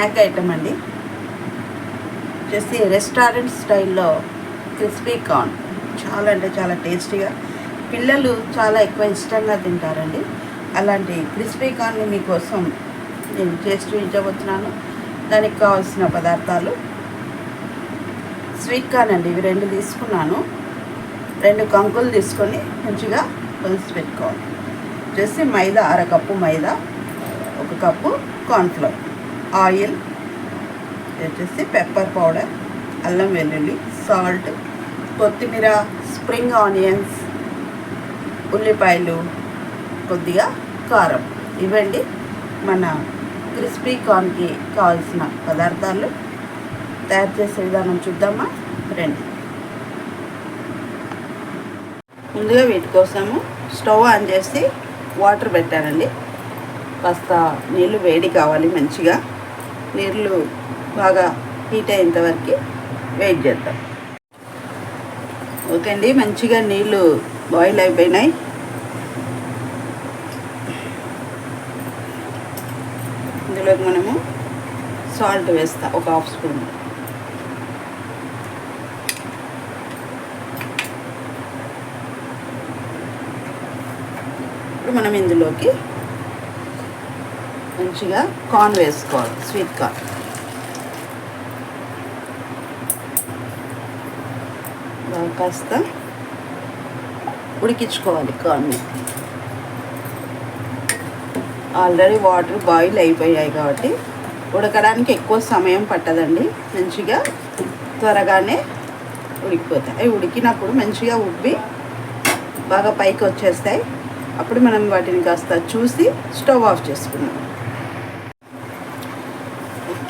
Snack item అండి. వచ్చేసి restaurant స్టైల్లో క్రిస్పీ కార్న్. చాలా అంటే చాలా టేస్టీగా. పిల్లలు చాలా ఎక్కువ ఇష్టంగా తింటారండి. అలాంటి క్రిస్పీ కార్న్ని మీకోసం నేను చేసి చూపించబోతున్నాను. దానికి కావాల్సిన పదార్థాలు. స్వీట్ కార్న్ అండి ఇవి రెండు తీసుకున్నాను. రెండు కంకులు తీసుకొని మంచిగా పులుసు పెట్టుకోవాలి. వచ్చేసి మైదా అరకప్పు మైదా ఒక కప్పు కార్న్ఫ్లవర్ ఆయిల్ వచ్చేసి పెప్పర్ పౌడర్ అల్లం వెల్లుల్లి సాల్ట్ కొత్తిమీర స్ప్రింగ్ ఆనియన్స్ ఉల్లిపాయలు కొద్దిగా కారం. ఇవండి మన క్రిస్పీ కార్న్కి కావాల్సిన పదార్థాలు. తయారు చేసే విధానం చూద్దామా? రండి. ముందుగా వీటి కోసము స్టవ్ ఆన్ చేసి వాటర్ పెట్టానండి. కాస్త నీళ్ళు వేడి కావాలి మంచిగా. నీళ్ళు బాగా హీట్ అయ్యేంత వరకు వెయిట్ చేద్దాం. ఓకే అండి మంచిగా నీళ్ళు బాయిల్ అయిపోయినాయి. ఇందులోకి మనము సాల్ట్ వేస్తాం ఒక హాఫ్ స్పూన్ ఇప్పుడు మనం ఇందులోకి మంచిగా కార్న్ వేసుకోవాలి స్వీట్ కార్న్ బాగా కాస్త ఉడికించుకోవాలి కార్న్ని ఆల్రెడీ వాటర్ బాయిల్ అయిపోయాయి కాబట్టి ఉడకడానికి ఎక్కువ సమయం పట్టదండి. మంచిగా త్వరగానే ఉడికిపోతాయి. అవి ఉడికినప్పుడు మంచిగా ఉబ్బి బాగా పైకి వచ్చేస్తాయి. అప్పుడు మనం వాటిని కాస్త చూసి స్టవ్ ఆఫ్ చేసుకున్నాం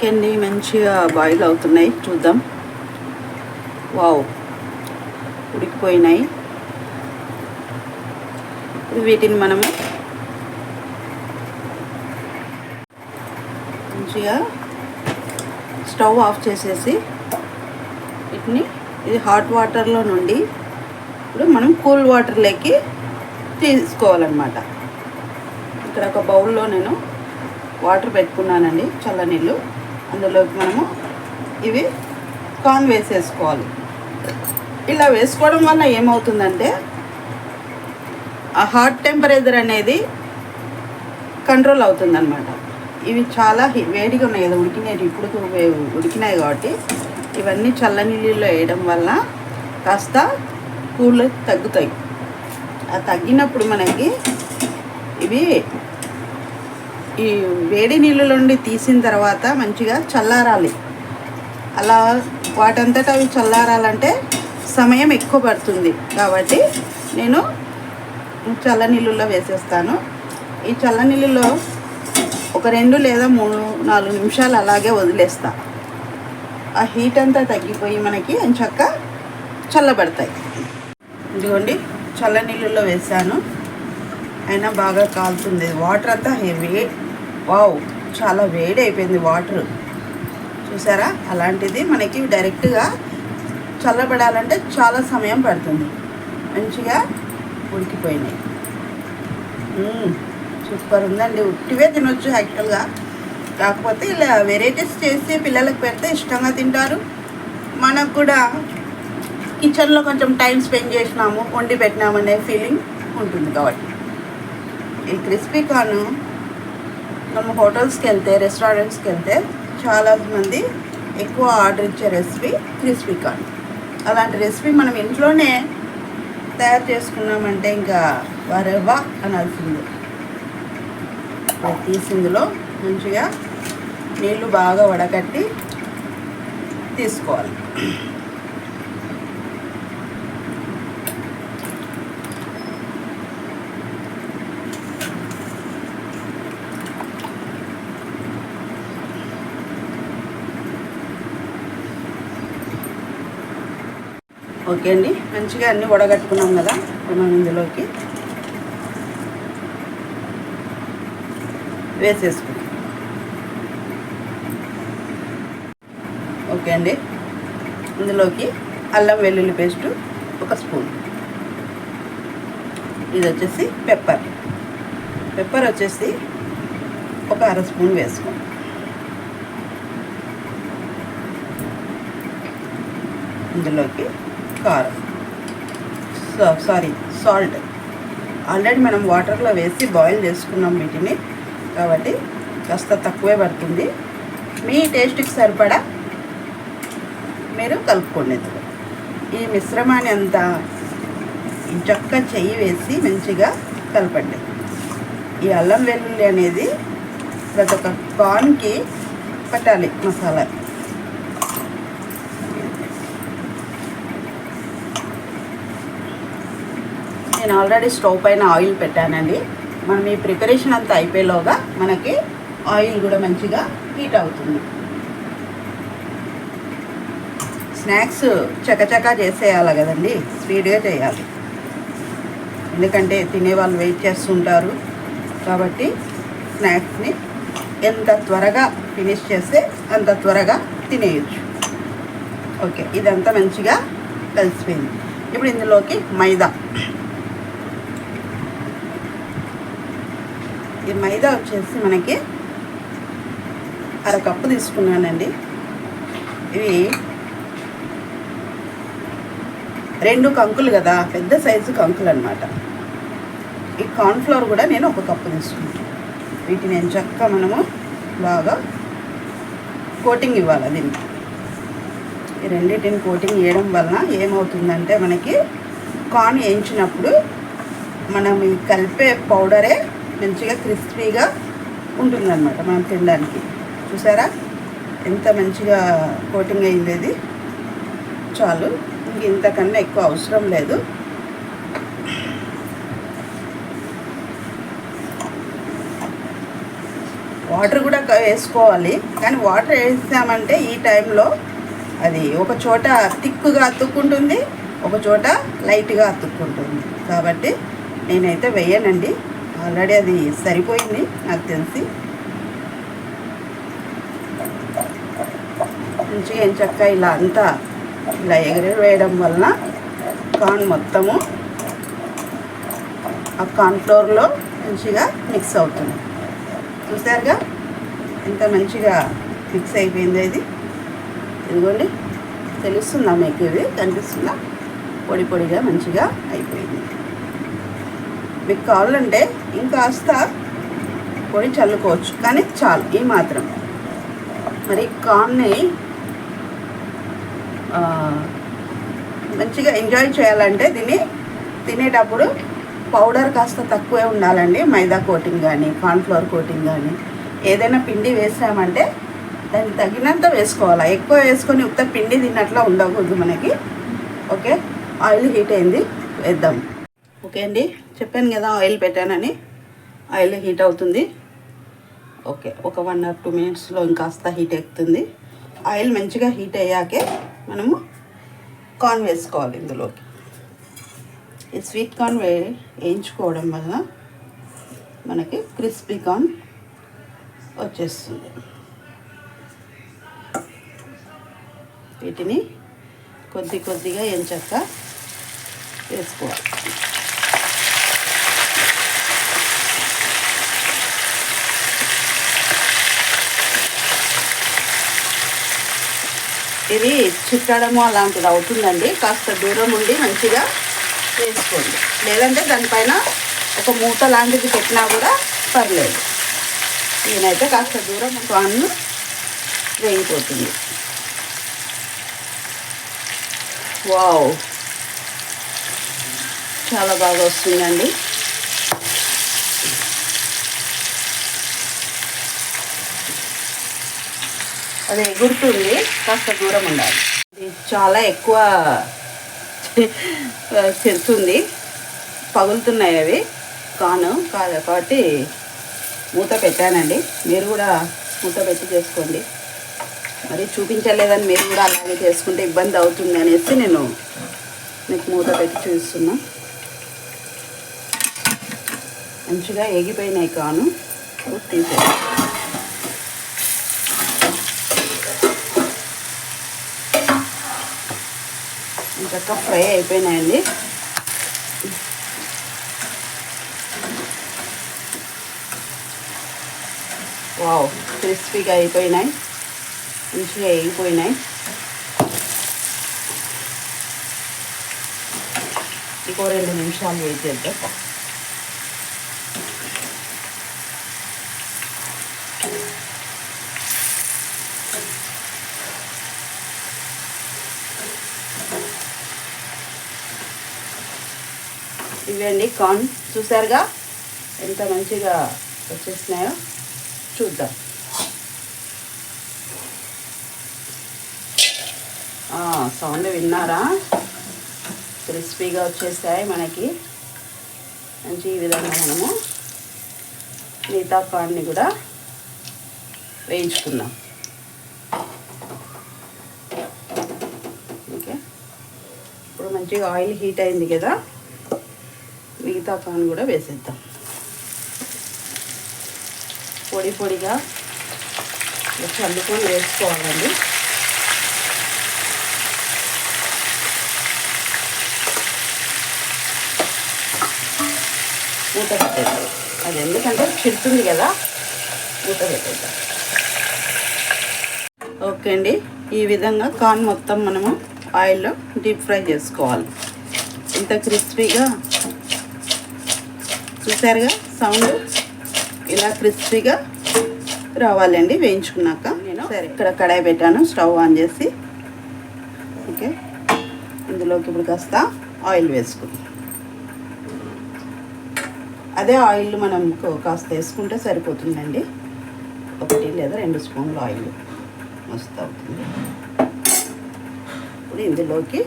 చికెన్ని మంచిగా బాయిల్ అవుతున్నాయి. చూద్దాం. వావ్ ఉడికిపోయినాయి. ఇప్పుడు వీటిని మనము మంచిగా స్టవ్ ఆఫ్ చేసేసి వీటిని ఇది హాట్ వాటర్లో నుండి ఇప్పుడు మనం కూల్ వాటర్లోకి తీసుకోవాలన్నమాట. ఇక్కడ ఒక బౌల్లో నేను వాటర్ పెట్టుకున్నానండి చల్లనీళ్ళు అందులోకి మనము ఇవి కార్న్ వేసేసుకోవాలి ఇలా వేసుకోవడం వల్ల ఏమవుతుందంటే ఆ హాట్ టెంపరేచర్ అనేది కంట్రోల్ అవుతుందన్నమాట. ఇవి చాలా వేడిగా ఉన్నాయి కదా ఉడికినాయి. ఇప్పుడు ఉడికినాయి కాబట్టి ఇవన్నీ చల్లనీళ్ళలో వేయడం వల్ల కాస్త కూల్ తగ్గుతాయి. ఆ తగ్గినప్పుడు మనకి ఇవి ఈ వేడి నీళ్ళ నుండి తీసిన తర్వాత మంచిగా చల్లారాలి. అలా వాటంతటా అవి చల్లారాలంటే సమయం ఎక్కువ పడుతుంది. కాబట్టి నేను చల్లనీళ్ళలో వేసేస్తాను. ఈ చల్లనీళ్ళలో ఒక రెండు లేదా మూడు నాలుగు నిమిషాలు అలాగే వదిలేస్తా. ఆ హీట్ అంతా తగ్గిపోయి మనకి చక్క చల్లబడతాయి. ఇదిగోండి చల్లనీళ్ళలో వేసాను. అయినా బాగా కాలుతుంది. వాటర్ అంతా హెవీ వావ్ చాలా వేడి అయిపోయింది వాటర్. చూసారా? అలాంటిది మనకి డైరెక్ట్గా చల్లబడాలంటే చాలా సమయం పడుతుంది. మంచిగా ఉడికిపోయినాయి. సూపర్ ఉందండి. ఉట్టివే తినొచ్చు యాక్చువల్గా. కాకపోతే ఇలా వెరైటీస్ చేసి పిల్లలకు పెడితే ఇష్టంగా తింటారు. మనకు కూడా కిచెన్లో కొంచెం టైం స్పెండ్ చేసినాము వండి పెట్టినామనే ఫీలింగ్ ఉంటుంది కాబట్టి. ఈ క్రిస్పీ కార్న్ మనం హోటల్స్కి వెళ్తే రెస్టారెంట్స్కి వెళ్తే చాలా మంది ఎక్కువ ఆర్డర్ ఇచ్చే రెసిపీ క్రిస్పీ కార్న్ అలాంటి రెసిపీ మనం ఇంట్లోనే తయారు చేసుకున్నామంటే ఇంకా వరవా అనాల్సిందే. తీసిందులో ఇందులో మంచిగా నీళ్ళు బాగా వడకట్టి తీసుకోవాలి. ఓకే అండి. మంచిగా అన్నీ వడగట్టుకున్నాం కదా మనం ఇందులోకి. వేసేసుకుంటాం ఓకే అండి. ఇందులోకి అల్లం వెల్లుల్లి పేస్టు ఒక స్పూన్. ఇది వచ్చేసి పెప్పర్. పెప్పర్ వచ్చేసి ఒక అర స్పూన్ వేసుకో. ఇందులోకి కారం సారీ సాల్ట్ ఆల్రెడీ మనం వాటర్లో వేసి బాయిల్ చేసుకున్నాం వీటిని. కాబట్టి కాస్త తక్కువే పడుతుంది. మీ టేస్ట్కి సరిపడా మీరు కలుపుకోండి ఈ మిశ్రమాన్ని అంతా చక్క చెయ్యి వేసి మంచిగా కలపండి. ఈ అల్లం వెల్లుల్లి అనేది ప్రతి ఒక్క కార్న్కి పట్టాలి మసాలా. నేను ఆల్రెడీ స్టవ్ పైన ఆయిల్ పెట్టానండి. మనం ఈ ప్రిపరేషన్ అంతా అయిపోయేలోగా మనకి ఆయిల్ కూడా మంచిగా హీట్ అవుతుంది. స్నాక్స్ చకచకా చేసేయాలి కదండి. స్పీడ్గా చేయాలి. ఎందుకంటే తినేవాళ్ళు వెయిట్ చేస్తుంటారు. కాబట్టి స్నాక్స్ని ఎంత త్వరగా ఫినిష్ చేస్తే అంత త్వరగా తినేయచ్చు. ఓకే ఇదంతా మంచిగా కలిసిపోయింది. ఇప్పుడు ఇందులోకి మైదా. ఈ మైదా వచ్చేసి మనకి అరకప్పు తీసుకున్నానండి. ఇవి రెండు కంకులు కదా పెద్ద సైజు కంకులు అనమాట ఈ కార్న్ఫ్లవర్ కూడా నేను ఒక కప్పు తీసుకున్నాను వీటిని నేను చక్క మనము బాగా కోటింగ్ ఇవ్వాలి దీనికి. ఈ రెండింటిని కోటింగ్ వేయడం వలన ఏమవుతుందంటే మనకి కార్న్ వేయించినప్పుడు మనం ఈ కలిపే పౌడరే మంచిగా క్రిస్పీగా ఉంటుందన్నమాట మనం తినడానికి. చూసారా? ఎంత మంచిగా కోటింగ్ అయింది ఇది చాలు ఇంక ఇంతకన్నా ఎక్కువ అవసరం లేదు. వాటర్ కూడా వేసుకోవాలి. కానీ వాటర్ వేసామంటే ఈ టైంలో అది ఒక చోట థిక్గా అతుక్కుంటుంది ఒక చోట లైట్గా అతుక్కుంటుంది. కాబట్టి నేనైతే వేయనండి. ఆల్రెడీ అది సరిపోయింది నాకు తెలిసి. మంచిగా ఎంచక్క ఇలా అంతా ఇలా ఎగిరి వేయడం వలన కార్న్ మొత్తము ఆ కార్న్ ఫ్లోర్లో మంచిగా మిక్స్ అవుతుంది. చూసారుగా? ఎంత మంచిగా మిక్స్ అయిపోయిందో ఇది ఇదిగోండి తెలుస్తుందా మీకు ఇది? కనిపిస్తుందా? పొడి పొడిగా మంచిగా అయిపోయింది. మీకు కావాలంటే ఇంకాస్త పొడి చల్లుకోవచ్చు. కానీ చాలు ఈ మాత్రం. మరి కార్న్ని మంచిగా ఎంజాయ్ చేయాలంటే దీన్ని తినేటప్పుడు పౌడర్ కాస్త తక్కువే ఉండాలండి. మైదా కోటింగ్ కానీ కార్న్ఫ్లవర్ కోటింగ్ కానీ. ఏదైనా పిండి వేసామంటే దానికి తగినంత వేసుకోవాలి. ఎక్కువ వేసుకొని ఉత్త పిండి తిన్నట్లా ఉండకూడదు మనకి. ఓకే? ఆయిల్ హీట్ అయింది వేద్దాం. ఓకే అండి. చెప్పాను కదా ఆయిల్ పెట్టానని. ఆయిల్ హీట్ అవుతుంది. ఓకే ఒక వన్ ఆర్ టూ మినిట్స్లో ఇంకాస్త హీట్ ఎక్కుతుంది. ఆయిల్ మంచిగా హీట్ అయ్యాకే మనము కార్న్ వేసుకోవాలి ఇందులోకి. ఈ స్వీట్ కార్న్ వే వేయించుకోవడం వల్ల మనకి క్రిస్పీ కార్న్ వచ్చేస్తుంది. వీటిని కొద్ది కొద్దిగా ఎంచక్క వేసుకోవాలి. ఇది చుట్టడము అలాంటిది అవుతుందండి. కాస్త దూరం ఉండి మంచిగా వేసుకోండి. లేదంటే దానిపైన ఒక మూత లాంటిది పెట్టినా కూడా పర్లేదు. నేనైతే కాస్త దూరం కాన్ను వేగిపోతుంది. వావ్! చాలా బాగా వస్తుందండి. అది ఎగురుతుంది కాస్త దూరం ఉండాలి. ఇది చాలా ఎక్కువ చెరుతుంది. పగులుతున్నాయి అవి. కాను కాదు కాబట్టి మూత పెట్టానండి. మీరు కూడా మూత పెట్టి చేసుకోండి. మరి చూపించలేదని మీరు కూడా అలాగే చేసుకుంటే ఇబ్బంది అవుతుంది అనేసి నేను మీకు మూత పెట్టి చూస్తున్నా మంచిగా ఎగిపోయినాయి కాను తీసేసి చక్క ఫ్రై అయిపోయినాయండి. వావ్ క్రిస్పీగా అయిపోయినాయి. మంచిగా అయిపోయినాయి ఇంకో రెండు నిమిషాలు వెయిట్ చేద్దాం. ఇవండి కార్న్ చూసారుగా? ఎంత మంచిగా వచ్చేసినాయో చూద్దాం. సౌండ్ విన్నారా? క్రిస్పీగా వచ్చేసాయి మనకి. మంచి ఈ విధంగా మనము మిగతా కార్న్ని కూడా వేయించుకుందాం. ఓకే. ఇప్పుడు మంచిగా ఆయిల్ హీట్ అయింది కదా? మిగతా కార్న్ కూడా వేసేద్దాం. పొడి పొడిగా చల్లుకొని వేసుకోవాలండి. మూత పెట్టేద్దాం. అది ఎందుకంటే చిడుతుంది కదా మూత పెట్టేద్దాం. ఓకే అండి. ఈ విధంగా కార్న్ మొత్తం మనము ఆయిల్లో డీప్ ఫ్రై చేసుకోవాలి. ఇంత క్రిస్పీగా చూసారుగా? సౌండ్ ఇలా క్రిస్పీగా రావాలండి వేయించుకున్నాక. నేను సరే ఇక్కడ కడాయి పెట్టాను స్టవ్ ఆన్ చేసి. ఓకే. ఇందులోకి ఇప్పుడు కాస్త ఆయిల్ వేసుకుందాం. అదే ఆయిల్ మనం కాస్త వేసుకుంటే సరిపోతుందండి. ఒకటి లేదా రెండు స్పూన్లు ఆయిల్ మస్తు అవుతుంది. ఇప్పుడు ఇందులోకి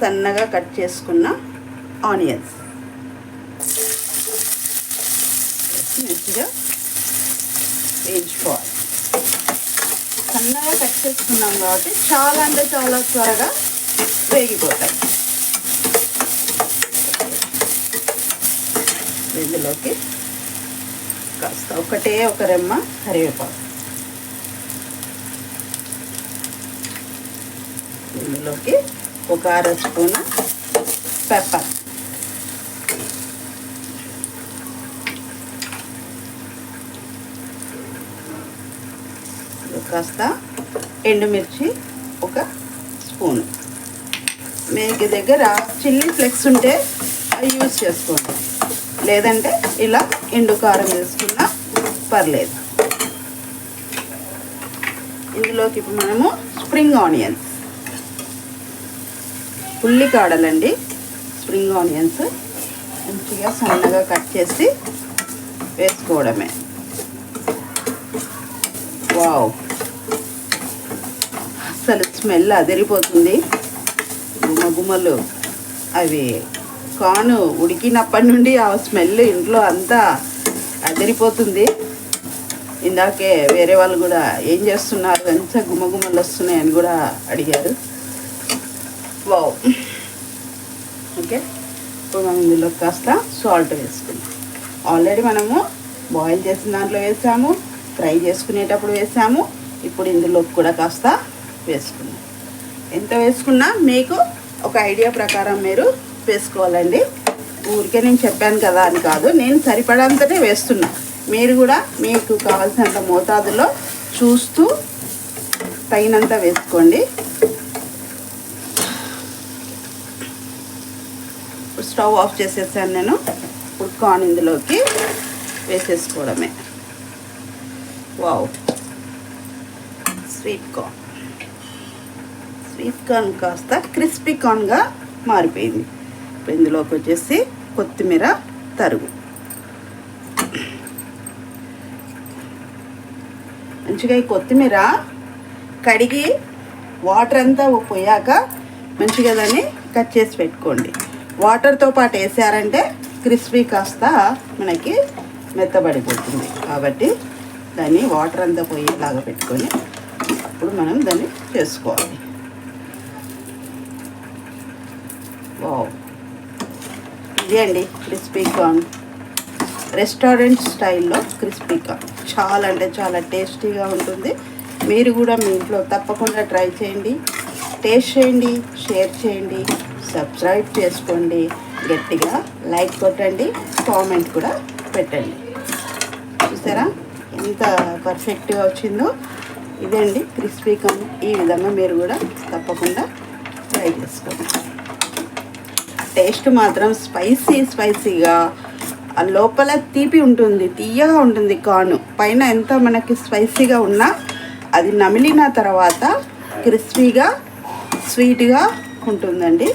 సన్నగా కట్ చేసుకున్న ఆనియన్స్. మంచిగా వేయించుకోవాలి. సన్నగా కట్ చేసుకున్నాం కాబట్టి చాలా అంటే చాలా త్వరగా వేగిపోతాయి. ఇందులోకి కాస్త ఒకటే ఒక రెమ్మ కరివేపాకు. ఇందులోకి ఒక అర స్పూన్ పెప్పర్. కాస్త ఎండుమిర్చి ఒక స్పూన్. మీకు దగ్గర చిల్లీ ఫ్లెక్స్ ఉంటే అవి యూజ్ చేసుకోండి. లేదంటే ఇలా ఎండు కారం వేసుకున్నా పర్లేదు. ఇందులోకి ఇప్పుడు మనము స్ప్రింగ్ ఆనియన్స్. ఉల్లికాడలండి స్ప్రింగ్ ఆనియన్స్ మంచిగా సన్నగా కట్ చేసి వేసుకోవడమే. వావ్. అసలు స్మెల్ అదిరిపోతుంది. గుమగుమలు అవి కాను ఉడికినప్పటి నుండి ఆ స్మెల్ ఇంట్లో అంతా అదిరిపోతుంది. ఇందాకే వేరే వాళ్ళు కూడా ఏం చేస్తున్నారు? ఎంత గుమగుమలు వస్తున్నాయని కూడా అడిగారు. వావ్. ఓకే. ఇప్పుడు మనం ఇందులో కాస్త సాల్ట్ వేసుకుందాం. ఆల్రెడీ మనము బాయిల్ చేసిన దాంట్లో వేసాము. ఫ్రై చేసుకునేటప్పుడు వేసాము. ఇప్పుడు ఇందులో కూడా కాస్త వేసుకున్నాను ఎంత వేసుకున్నా మీకు ఒక ఐడియా ప్రకారం మీరు వేసుకోవాలండి. ఊరికే నేను చెప్పాను కదా అని కాదు నేను సరిపడంతనే వేస్తున్నా. మీరు కూడా మీకు కావాల్సినంత మోతాదులో చూస్తూ తగినంత వేసుకోండి. స్టవ్ ఆఫ్ చేసేసాను నేను. ఇప్పుడు కార్న్ ఇందులోకి వేసేసుకోవడమే. Wow. Sweet corn. Sweet corn కాస్త క్రిస్పీ కార్న్గా మారిపోయింది. ఇప్పుడు ఇందులోకి వచ్చేసి కొత్తిమీర తరుగు. మంచిగా ఈ కొత్తిమీర కడిగి వాటర్ అంతా పోయాక మంచిగా దాన్ని కట్ చేసి పెట్టుకోండి. వాటర్తో పాటు వేసారంటే క్రిస్పీ కాస్త మనకి మెత్తబడిపోతుంది. కాబట్టి దాన్ని వాటర్ అంతా పోయేలాగా పెట్టుకొని అప్పుడు మనం దాన్ని చేసుకోవాలి. వావ్ ఇదే అండి క్రిస్పీ కార్న్ రెస్టారెంట్ స్టైల్లో క్రిస్పీ కార్న్ చాలా అంటే చాలా టేస్టీగా ఉంటుంది. మీరు కూడా మీ ఇంట్లో తప్పకుండా ట్రై చేయండి. టేస్ట్ చేయండి షేర్ చేయండి సబ్స్క్రైబ్ చేసుకోండి. గట్టిగా లైక్ కొట్టండి కామెంట్ కూడా పెట్టండి. చూసారా? ఎంత పర్ఫెక్ట్గా వచ్చిందో. ఇదండి క్రిస్పీ కార్న్ ఈ విధంగా మీరు కూడా తప్పకుండా ట్రై చేసుకోండి. టేస్ట్ మాత్రం స్పైసీ స్పైసీగా. లోపల తీపి ఉంటుంది తీయగా ఉంటుంది కాను. పైన ఎంత మనకి స్పైసీగా ఉన్నా అది నమిలిన తర్వాత క్రిస్పీగా స్వీట్గా ఉంటుందండి.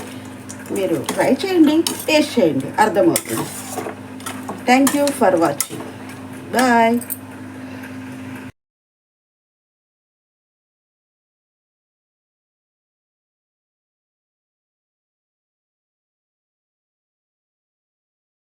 మీరు ట్రై చేయండి టేస్ట్ చేయండి. అర్థమవుతుంది. Thank you for watching. Bye.